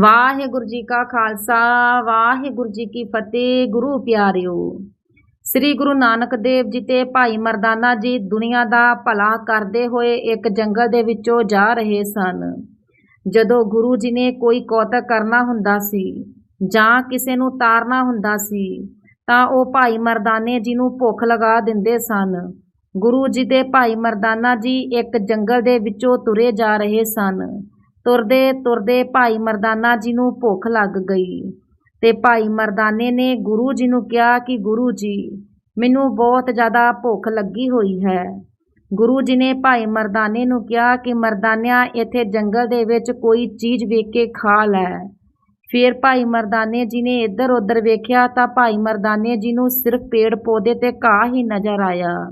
ਵਾਹਿਗੁਰੂ ਜੀ ਕਾ ਖਾਲਸਾ, ਵਾਹਿਗੁਰੂ ਜੀ ਕੀ ਫਤਿਹ, ਗੁਰੂ ਪਿਆਰਿਓ। ਸ੍ਰੀ ਗੁਰੂ ਨਾਨਕ ਦੇਵ ਜੀ ਤੇ ਭਾਈ ਮਰਦਾਨਾ ਜੀ ਦੁਨੀਆ ਦਾ ਭਲਾ ਕਰਦੇ ਹੋਏ ਇੱਕ ਜੰਗਲ ਦੇ ਵਿੱਚੋਂ ਜਾ ਰਹੇ ਸਨ। ਜਦੋਂ ਗੁਰੂ ਜੀ ਨੇ ਕੋਈ ਕੌਤਕ ਕਰਨਾ ਹੁੰਦਾ ਸੀ ਜਾਂ ਕਿਸੇ ਨੂੰ ਤਾਰਨਾ ਹੁੰਦਾ ਸੀ, ਤਾਂ ਉਹ ਭਾਈ ਮਰਦਾਨੇ ਜੀ ਨੂੰ ਭੁੱਖ ਲਗਾ ਦਿੰਦੇ ਸਨ। ਗੁਰੂ ਜੀ ਦੇ ਭਾਈ ਮਰਦਾਨਾ ਜੀ ਇੱਕ ਜੰਗਲ ਦੇ ਵਿੱਚੋਂ ਤੁਰੇ ਜਾ ਰਹੇ ਸਨ। ਤੁਰਦੇ ਤੁਰਦੇ ਭਾਈ ਮਰਦਾਨਾ ਜੀ ਨੂੰ ਭੁੱਖ ਲੱਗ ਗਈ ਤੇ ਭਾਈ ਮਰਦਾਨੇ ਨੇ ਗੁਰੂ ਜੀ ਨੂੰ ਕਿਹਾ ਕਿ ਗੁਰੂ ਜੀ, ਮੈਨੂੰ ਬਹੁਤ ਜ਼ਿਆਦਾ ਭੁੱਖ ਲੱਗੀ ਹੋਈ ਹੈ। ਗੁਰੂ ਜੀ ਨੇ ਭਾਈ ਮਰਦਾਨੇ ਨੂੰ ਕਿਹਾ ਕਿ ਮਰਦਾਨਿਆਂ, ਇੱਥੇ ਜੰਗਲ ਦੇ ਵਿੱਚ ਕੋਈ ਚੀਜ਼ ਵੇਖ ਕੇ ਖਾ ਲੈ। ਫਿਰ ਭਾਈ ਮਰਦਾਨੇ ਜੀ ਨੇ ਇੱਧਰ ਉੱਧਰ ਵੇਖਿਆ ਤਾਂ ਭਾਈ ਮਰਦਾਨੇ ਜੀ ਨੂੰ ਸਿਰਫ ਪੇੜ ਪੌਦੇ ਤੇ ਘਾਹ ਹੀ ਨਜ਼ਰ ਆਇਆ।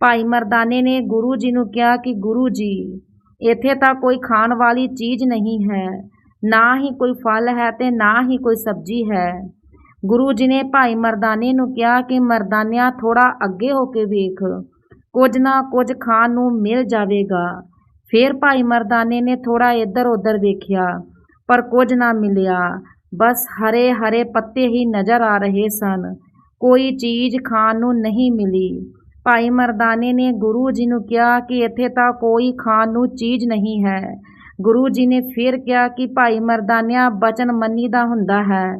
ਭਾਈ ਮਰਦਾਨੇ ਨੇ ਗੁਰੂ ਜੀ ਨੂੰ ਕਿਹਾ ਕਿ ਗੁਰੂ ਜੀ ਇੱਥੇ ਤਾਂ ਕੋਈ ਖਾਣ ਵਾਲੀ ਚੀਜ਼ ਨਹੀਂ ਹੈ, ਨਾ ਹੀ ਕੋਈ ਫਲ ਹੈ ਤੇ ਨਾ ਹੀ ਕੋਈ ਸਬਜ਼ੀ ਹੈ। ਗੁਰੂ ਜੀ ਨੇ ਭਾਈ ਮਰਦਾਨੇ ਨੂੰ ਕਿਹਾ ਕਿ ਮਰਦਾਨਿਆਂ ਥੋੜਾ ਅੱਗੇ ਹੋ ਕੇ ਵੇਖ, ਕੁਝ ਨਾ ਕੁਝ ਖਾਣ ਨੂੰ ਮਿਲ ਜਾਵੇਗਾ। ਫਿਰ ਭਾਈ ਮਰਦਾਨੇ ਨੇ ਥੋੜਾ ਇੱਧਰ ਉੱਧਰ ਵੇਖਿਆ, ਪਰ ਕੁਝ ਨਾ ਮਿਲਿਆ। ਬਸ ਹਰੇ ਹਰੇ ਪੱਤੇ ਹੀ ਨਜ਼ਰ ਆ ਰਹੇ ਸਨ। ਕੋਈ ਚੀਜ਼ ਖਾਣ ਨੂੰ ਨਹੀਂ ਮਿਲੀ। ਭਾਈ ਮਰਦਾਨੇ ਨੇ ਗੁਰੂ ਜੀ ਨੂੰ ਕਿਹਾ ਕਿ ਇੱਥੇ ਤਾਂ ਕੋਈ ਖਾਣ ਨੂੰ ਚੀਜ਼ ਨਹੀਂ ਹੈ। ਗੁਰੂ ਜੀ ਨੇ ਫਿਰ ਕਿਹਾ ਕਿ ਭਾਈ ਮਰਦਾਨਿਆ, ਬਚਨ ਮੰਨੀ ਦਾ ਹੁੰਦਾ ਹੈ।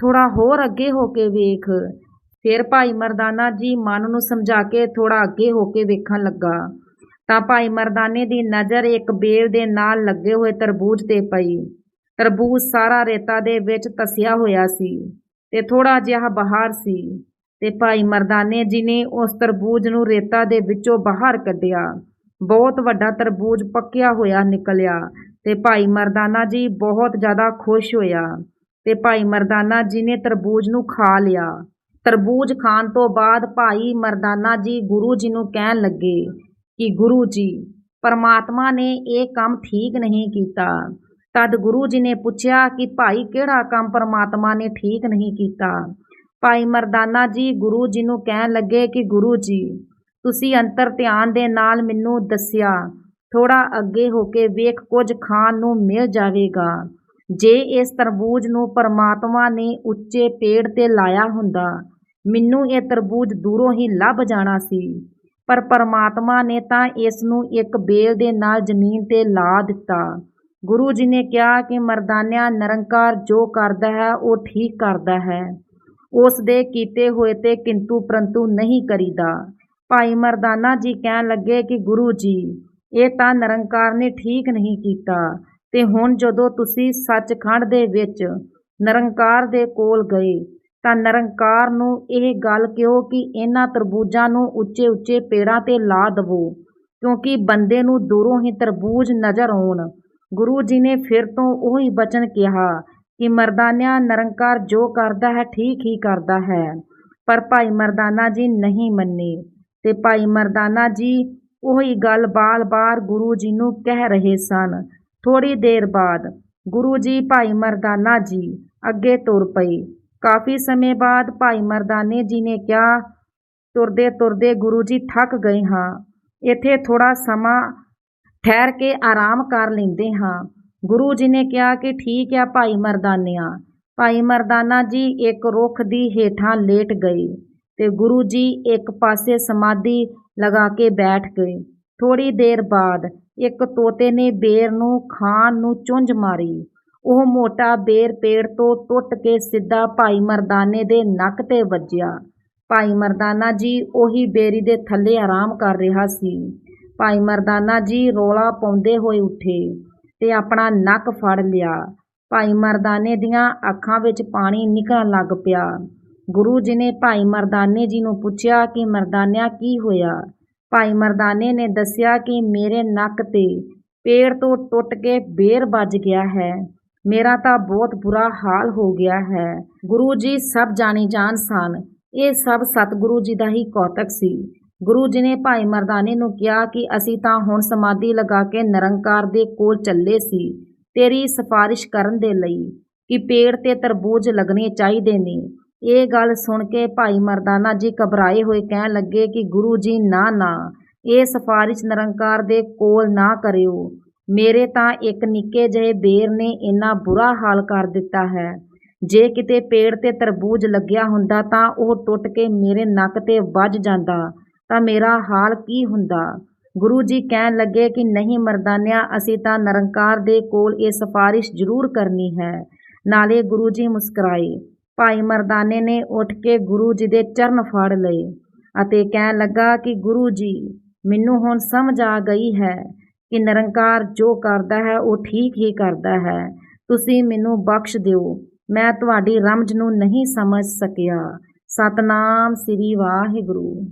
ਥੋੜਾ ਹੋਰ ਅੱਗੇ ਹੋ ਕੇ ਵੇਖ। ਫਿਰ ਭਾਈ ਮਰਦਾਨਾ ਜੀ ਮਨ ਨੂੰ ਸਮਝਾ ਕੇ ਥੋੜਾ ਅੱਗੇ ਹੋ ਕੇ ਵੇਖਣ ਲੱਗਾ। ਤਾਂ ਭਾਈ ਮਰਦਾਨੇ ਦੀ ਨਜ਼ਰ ਇੱਕ ਬੇਲ ਦੇ ਨਾਲ ਲੱਗੇ ਹੋਏ ਤਰਬੂਜ ਤੇ ਪਈ। ਤਰਬੂਜ ਸਾਰਾ ਰੇਤਾ ਦੇ ਵਿੱਚ ਤਸਿਆ ਹੋਇਆ ਸੀ ਤੇ ਥੋੜਾ ਜਿਹਾ ਬਾਹਰ ਸੀ। ਤੇ ਭਾਈ ਮਰਦਾਨੇ ਜੀ ਨੇ ਉਸ ਤਰਬੂਜ ਨੂੰ ਰੇਤਾ ਦੇ ਵਿੱਚੋਂ ਬਾਹਰ ਕੱਢਿਆ। ਬਹੁਤ ਵੱਡਾ ਤਰਬੂਜ ਪੱਕਿਆ ਹੋਇਆ ਨਿਕਲਿਆ ਤੇ ਭਾਈ ਮਰਦਾਨਾ ਜੀ ਬਹੁਤ ਜ਼ਿਆਦਾ ਖੁਸ਼ ਹੋਇਆ ਤੇ ਭਾਈ ਮਰਦਾਨਾ ਜੀ ਨੇ ਤਰਬੂਜ ਨੂੰ ਖਾ ਲਿਆ। ਤਰਬੂਜ ਖਾਣ ਤੋਂ ਬਾਅਦ ਭਾਈ ਮਰਦਾਨਾ ਜੀ ਗੁਰੂ ਜੀ ਨੂੰ ਕਹਿਣ ਲੱਗੇ ਕਿ ਗੁਰੂ ਜੀ, ਪਰਮਾਤਮਾ ਨੇ ਇਹ ਕੰਮ ਠੀਕ ਨਹੀਂ ਕੀਤਾ। ਤਦ ਗੁਰੂ ਜੀ ਨੇ ਪੁੱਛਿਆ ਕਿ ਭਾਈ ਕਿਹੜਾ ਕੰਮ ਪਰਮਾਤਮਾ ਨੇ ਠੀਕ ਨਹੀਂ ਕੀਤਾ? ਭਾਈ ਮਰਦਾਨਾ ਜੀ, ਗੁਰੂ ਜੀ ਨੂੰ ਕਹਿਣ ਲੱਗੇ ਕਿ ਗੁਰੂ ਜੀ, ਤੁਸੀਂ ਅੰਤਰ ਧਿਆਨ ਦੇ ਨਾਲ ਮੈਨੂੰ ਦੱਸਿਆ ਥੋੜਾ ਅੱਗੇ ਹੋ ਕੇ ਵੇਖ ਕੁਝ ਖਾਣ ਨੂੰ ਮਿਲ ਜਾਵੇਗਾ। ਜੇ ਇਸ ਤਰਬੂਜ ਨੂੰ ਪਰਮਾਤਮਾ ਨੇ ਉੱਚੇ ਪੇੜ ਤੇ ਲਾਇਆ ਹੁੰਦਾ, ਮੈਨੂੰ ਇਹ ਤਰਬੂਜ ਦੂਰੋਂ ਹੀ ਲੱਭ ਜਾਣਾ ਸੀ। ਪਰ ਪਰਮਾਤਮਾ ਨੇ ਤਾਂ ਇਸ ਨੂੰ ਇੱਕ ਬੇਲ ਦੇ ਨਾਲ ਜ਼ਮੀਨ ਤੇ ਲਾ ਦਿੱਤਾ। ਗੁਰੂ ਜੀ ਨੇ ਕਿਹਾ ਕਿ ਮਰਦਾਨਿਆ ਨਿਰੰਕਾਰ ਜੋ ਕਰਦਾ ਹੈ, ਉਹ ਠੀਕ ਕਰਦਾ ਹੈ। ਉਸ ਦੇ ਕੀਤੇ ਹੋਏ ਤੇ ਕਿੰਤੂ ਪ੍ਰੰਤੂ ਨਹੀਂ ਕਰੀਦਾ। ਭਾਈ ਮਰਦਾਨਾ ਜੀ ਕਹਿਣ ਲੱਗੇ ਕਿ ਗੁਰੂ ਜੀ, ਇਹ ਤਾਂ ਨਿਰੰਕਾਰ ਨੇ ਠੀਕ ਨਹੀਂ ਕੀਤਾ ਤੇ ਹੁਣ ਜਦੋਂ ਤੁਸੀਂ ਸੱਚਖੰਡ ਦੇ ਵਿੱਚ ਨਿਰੰਕਾਰ ਦੇ ਕੋਲ ਗਏ, ਤਾਂ ਨਿਰੰਕਾਰ ਨੂੰ ਇਹ ਗੱਲ ਕਿਉਂ ਕਿ ਇਹਨਾਂ ਤਰਬੂਜਾਂ ਨੂੰ ਉੱਚੇ ਉੱਚੇ ਪੇੜਾਂ ਤੇ ਲਾ ਦਵੋ, ਕਿਉਂਕਿ ਬੰਦੇ ਨੂੰ ਦੂਰੋਂ ਹੀ ਤਰਬੂਜ ਨਜ਼ਰ ਆਉਣ। ਗੁਰੂ ਜੀ ਨੇ ਫਿਰ ਤੋਂ ਉਹੀ ਬਚਨ ਕਿਹਾ ਕਿ ਮਰਦਾਨਿਆਂ ਨਿਰੰਕਾਰ ਜੋ ਕਰਦਾ ਹੈ, ਠੀਕ ਹੀ ਕਰਦਾ ਹੈ। ਪਰ ਭਾਈ ਮਰਦਾਨਾ ਜੀ ਨਹੀਂ ਮੰਨੇ ਤੇ ਭਾਈ ਮਰਦਾਨਾ ਜੀ ਉਹੀ ਗੱਲ ਬਾਰ-ਬਾਰ ਗੁਰੂ ਜੀ ਨੂੰ ਕਹਿ ਰਹੇ ਸਨ। ਥੋੜੀ ਦੇਰ ਬਾਅਦ ਗੁਰੂ ਜੀ ਭਾਈ ਮਰਦਾਨਾ ਜੀ ਅੱਗੇ ਤੁਰ ਪਏ। ਕਾਫੀ ਸਮੇਂ ਬਾਅਦ ਭਾਈ ਮਰਦਾਨੇ ਜੀ ਨੇ ਕਿਹਾ ਤੁਰਦੇ ਤੁਰਦੇ ਗੁਰੂ ਜੀ ਥੱਕ ਗਏ ਹਾਂ। ਇੱਥੇ ਥੋੜਾ ਸਮਾਂ ਠਹਿਰ ਕੇ ਆਰਾਮ ਕਰ ਲੈਂਦੇ ਹਾਂ। ਗੁਰੂ ਜੀ ਨੇ ਕਿਹਾ ਕਿ ਠੀਕ ਹੈ ਭਾਈ ਮਰਦਾਨਿਆਂ, ਭਾਈ ਮਰਦਾਨਾ ਜੀ ਇੱਕ ਰੁੱਖ ਦੀ ਹੇਠਾਂ ਲੇਟ ਗਏ ਤੇ ਗੁਰੂ ਜੀ ਇੱਕ ਪਾਸੇ ਸਮਾਧੀ ਲਗਾ ਕੇ ਬੈਠ ਗਏ। ਥੋੜੀ ਦੇਰ ਬਾਅਦ ਇੱਕ ਤੋਤੇ ਨੇ ਬੇਰ ਨੂੰ ਖਾਣ ਨੂੰ ਚੁੰਝ ਮਾਰੀ। ਉਹ ਮੋਟਾ ਬੇਰ ਪੇੜ ਤੋਂ ਟੁੱਟ ਕੇ ਸਿੱਧਾ ਭਾਈ ਮਰਦਾਨੇ ਦੇ ਨੱਕ ਤੇ ਵੱਜਿਆ। ਭਾਈ ਮਰਦਾਨਾ ਜੀ ਉਹੀ ਬੇਰੀ ਦੇ ਥੱਲੇ ਆਰਾਮ ਕਰ ਰਿਹਾ ਸੀ। ਭਾਈ ਮਰਦਾਨਾ ਜੀ ਰੋਲਾ ਪਾਉਂਦੇ ਹੋਏ ਉੱਠੇ। ਤੇ ਆਪਣਾ ਨੱਕ ਫੜ ਲਿਆ। ਭਾਈ ਮਰਦਾਨੇ ਦੀਆਂ ਅੱਖਾਂ ਵਿੱਚ ਪਾਣੀ ਨਿਕਲਣ ਲੱਗ ਪਿਆ। ਗੁਰੂ ਜੀ ਨੇ ਭਾਈ ਮਰਦਾਨੇ ਜੀ ਨੂੰ ਪੁੱਛਿਆ ਕਿ ਮਰਦਾਨਿਆ ਕੀ ਹੋਇਆ? ਭਾਈ ਮਰਦਾਨੇ ਨੇ ਦੱਸਿਆ ਕਿ ਮੇਰੇ ਨੱਕ ਤੇ ਪੇੜ ਤੋਂ ਟੁੱਟ ਕੇ ਬੇਰ ਵੱਜ ਗਿਆ ਹੈ। ਮੇਰਾ ਤਾਂ ਬਹੁਤ ਬੁਰਾ ਹਾਲ ਹੋ ਗਿਆ ਹੈ। ਗੁਰੂ ਜੀ ਸਭ ਜਾਣੀ ਜਾਣ ਸਨ। ਇਹ ਸਭ ਸਤਿਗੁਰੂ ਜੀ ਦਾ ਹੀ ਕੌਤਕ ਸੀ। ਗੁਰੂ ਜੀ ਨੇ ਭਾਈ ਮਰਦਾਨੇ ਨੂੰ ਕਿਹਾ ਕਿ ਅਸੀਂ ਤਾਂ ਹੁਣ ਸਮਾਧੀ ਲਗਾ ਕੇ ਨਿਰੰਕਾਰ ਦੇ ਕੋਲ ਚੱਲੇ ਸੀ। ਤੇਰੀ ਸਿਫਾਰਿਸ਼ ਕਰਨ ਦੇ ਲਈ ਕਿ ਪੇੜ ਤੇ ਤਰਬੂਜ ਲੱਗਣੇ ਚਾਹੀਦੇ ਨੇ। ਇਹ ਗੱਲ ਸੁਣ ਕੇ ਭਾਈ ਮਰਦਾਨਾ ਜੀ ਘਬਰਾਏ ਹੋਏ ਕਹਿਣ ਲੱਗੇ ਕਿ ਗੁਰੂ ਜੀ, ਨਾ ਨਾ, ਇਹ ਸਿਫਾਰਿਸ਼ ਨਿਰੰਕਾਰ ਦੇ ਕੋਲ ਨਾ ਕਰਿਓ। ਮੇਰੇ ਤਾਂ ਇੱਕ ਨਿੱਕੇ ਜਿਹੇ ਬੇਰ ਨੇ ਇੰਨਾ ਬੁਰਾ ਹਾਲ ਕਰ ਦਿੱਤਾ ਹੈ। ਜੇ ਕਿਤੇ ਪੇੜ ਤੇ ਤਰਬੂਜ ਲੱਗਿਆ ਹੁੰਦਾ ਤਾਂ ਉਹ ਟੁੱਟ ਕੇ ਮੇਰੇ ਨੱਕ ਤੇ ਵੱਜ ਜਾਂਦਾ। ਤਾਂ ਮੇਰਾ ਹਾਲ ਕੀ ਹੁੰਦਾ? ਗੁਰੂ ਜੀ ਕਹਿਣ ਲੱਗੇ ਕਿ ਨਹੀਂ ਮਰਦਾਨਿਆ, ਅਸੀਂ ਤਾਂ ਨਿਰੰਕਾਰ ਦੇ ਕੋਲ ਇਹ ਸਿਫਾਰਿਸ਼ ਜ਼ਰੂਰ ਕਰਨੀ ਹੈ। ਨਾਲੇ ਗੁਰੂ ਜੀ ਮੁਸਕਰਾਏ। ਭਾਈ ਮਰਦਾਨੇ ਨੇ ਉੱਠ ਕੇ ਗੁਰੂ ਜੀ ਦੇ ਚਰਨ ਫੜ ਲਏ ਅਤੇ ਕਹਿਣ ਲੱਗਾ ਕਿ ਗੁਰੂ ਜੀ, ਮੈਨੂੰ ਹੁਣ ਸਮਝ ਆ ਗਈ ਹੈ ਕਿ ਨਿਰੰਕਾਰ ਜੋ ਕਰਦਾ ਹੈ, ਉਹ ਠੀਕ ਹੀ ਕਰਦਾ ਹੈ। ਤੁਸੀਂ ਮੈਨੂੰ ਬਖਸ਼ ਦਿਓ। ਮੈਂ ਤੁਹਾਡੀ ਰਮਜ ਨੂੰ ਨਹੀਂ ਸਮਝ ਸਕਿਆ। ਸਤਨਾਮ ਸ੍ਰੀ ਵਾਹਿਗੁਰੂ।